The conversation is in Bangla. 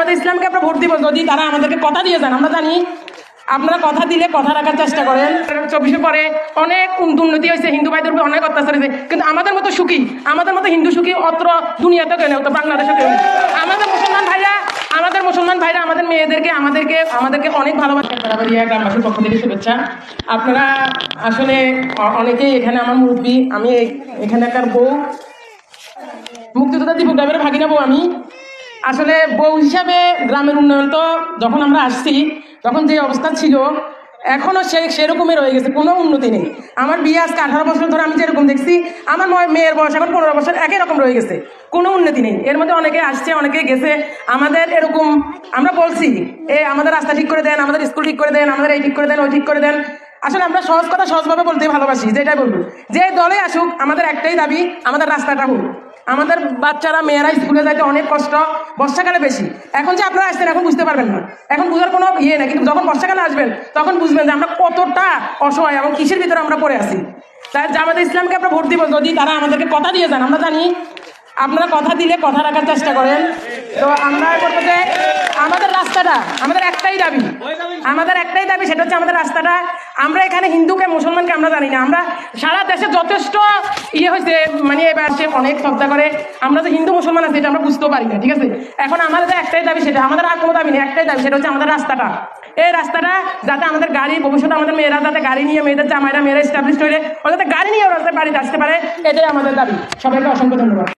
জামাতে ইসলামকে আমরা ভোট দিব যদি তারা আমাদেরকে কথা দিয়ে যান, আমরা জানি আপনারা কথা দিলে কথা রাখার চেষ্টা করেন। চব্বিশে পরে অনেক উন- দুর্নীতি হয়েছে, হিন্দু ভাইদের উপর অনেক অত্যাচার হয়েছে, কিন্তু আমাদের মতো সুখী, আমাদের মতো হিন্দু সুখী অত্র দুনিয়াতে কেন তো বাংলাদেশে কেউ নেই। আমাদের মুসলমান ভাইরা, আমাদের মুসলমান ভাইরা, আমাদের মেয়েদেরকে, আমাদেরকে আমাদেরকে অনেক ভালোবাসে। বাড়াবাড়িয়া গ্রামবাসীর পক্ষ থেকে শুভেচ্ছা। আপনারা আসলে অনেকেই এখানে আমার মুরব্বী, আমি এই- এখানে একটা বউ। মুক্তিযোদ্ধা দীপক গ্রামের ভাগিনা বউ আমি। আসলে বউ হিসাবে গ্রামের উন্নয়ন তো যখন আমরা আসছি, তখন যে অবস্থা ছিল এখনও সে সেরকমই রয়ে গেছে, কোনো উন্নতি নেই। আমার বিয়ে আজকে আঠারো বছর ধরে আমি যেরকম দেখছি, আমার মেয়ের বয়স এখন পনেরো বছর একই রকম রয়ে গেছে, কোনো উন্নতি নেই। এর মধ্যে অনেকে আসছে, অনেকে গেছে, আমাদের এরকম, আমরা বলছি, এ, আমাদের রাস্তা ঠিক করে দেন, আমাদের স্কুল ঠিক করে দেন, আমাদের এই ঠিক করে দেন, ওই ঠিক করে দেন। আসলে আমরা সহজ কথা সহজভাবে বলতে ভালোবাসি, যেটাই বলব। যে দলে আসুক, আমাদের একটাই দাবি, আমাদের রাস্তাটা হোক। আমাদের বাচ্চারা, মেয়েরা স্কুলে যাইতে অনেক কষ্ট, বর্ষাকালে বেশি। এখন যে আপনারা আসছেন, এখন বুঝতে পারবেন না। এখন বুঝার কোনো ইয়ে নেই, কিন্তু যখন বর্ষাকালে আসবেন, তখন বুঝবেন যে আমরা কতটা অসহায় এবং কিসের ভিতরে আমরা পড়ে আছি। তাই জামাতে ইসলামকে আমরা ভোট দিব। যদি তারা আমাদেরকে কথা দিয়ে যান, আমরা জানি আপনারা কথা দিলে কথা রাখার চেষ্টা করেন। তো আমরা বলব যে আমাদের রাস্তাটা, আমাদের একটাই দাবি। আমাদের একটাই দাবি, সেটা হচ্ছে আমাদের রাস্তাটা। আমরা এখানে হিন্দুকে, মুসলমানকে আমরা জানি না। আমরা সারা দেশে যথেষ্ট ইয়ে হয়েছে মানে এবার সে অনেক শ্রদ্ধা করে। আমরা যে হিন্দু, মুসলমান আছে, এটা আমরা বুঝতেও পারি না, ঠিক আছে? এখন আমাদের একটাই দাবি, সেটা আমাদের আর কোনো দাবি নেই, একটাই দাবি, সেটা হচ্ছে আমাদের রাস্তাটা। এই রাস্তাটা যাতে আমাদের গাড়ি, ভবিষ্যতে আমাদের মেয়েরা যাতে গাড়ি নিয়ে, মেয়েদের জামাইরা, মেয়েরা এস্টাবলিশ ও যাতে গাড়ি নিয়ে ওরা বাড়িতে আসতে পারে, এটাই আমাদের দাবি। সবাইকে অসংখ্য ধন্যবাদ।